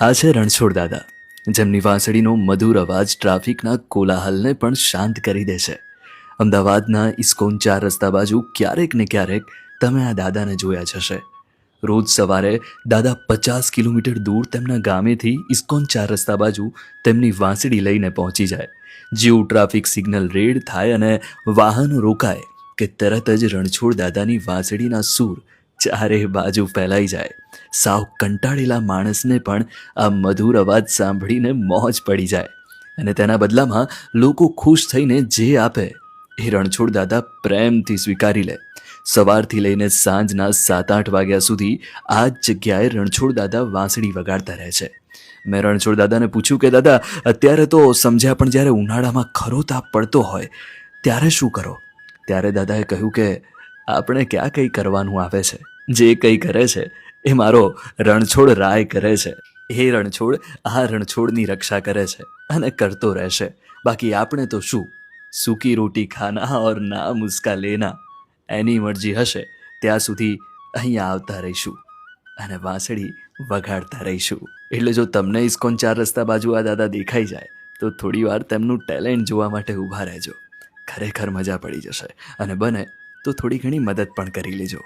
આ છે રણછોડ દાદા. જેમની વાંસળીનો મધુર અવાજ ટ્રાફિકના કોલાહલને પણ શાંત કરી દે છે. અમદાવાદના ઇસ્કોન ચાર રસ્તા બાજુ ક્યારેક ને ક્યારેક તમે આ દાદાને જોયા જશે રોજ સવારે દાદા પચાસ કિલોમીટર દૂર તેમના ગામેથી ઇસ્કોન ચાર રસ્તા બાજુ તેમની વાંસળી લઈને પહોંચી જાય. જેવું ટ્રાફિક સિગ્નલ રેડ થાય અને વાહનો રોકાય કે તરત જ રણછોડ દાદાની વાંસળીના સૂર ચારે બાજુ ફેલાઈ જાય. સાવ કંટાળેલા માણસને પણ આ મધુર અવાજ સાંભળીને મોજ પડી જાય અને તેના બદલામાં લોકો ખુશ થઈને જે આપે એ રણછોડ દાદા પ્રેમથી સ્વીકારી લે. સવારથી લઈને સાંજના સાત આઠ વાગ્યા સુધી આ જ જગ્યાએ રણછોડ દાદા વાંસળી વગાડતા રહે છે. મેં રણછોડ દાદાને પૂછ્યું કે, દાદા, અત્યારે તો સમજ્યા પણ જ્યારે ઉનાળામાં ખરો તાપ પડતો હોય, ત્યારે શું કરો? ત્યારે દાદાએ કહ્યું કે આપણે ક્યાં કંઈ કરવાનું આવે છે? જે કંઈ કરે છે, એ મારો રણછોડ રાય કરે છે. એ રણછોડ આ રણછોડની રક્ષા કરે છે અને કરતો રહેશે બાકી આપણે તો શું? સૂકી રોટી ખાના ઓર ના મુસ્કા લેના? એની મરજી હશે, ત્યાં સુધી અહીંયા આવતા રહીશું અને વાંસળી વગાડતા રહીશું. એટલે જો તમને ઇસ્કોન ચાર રસ્તા બાજુ આ દાદા દેખાઈ જાય, તો થોડી વાર તેમનું ટેલેન્ટ જોવા માટે ઊભા રહેજો. ખરેખર મજા પડી જશે અને બને તો થોડી ઘણી મદદ પણ કરી લેજો.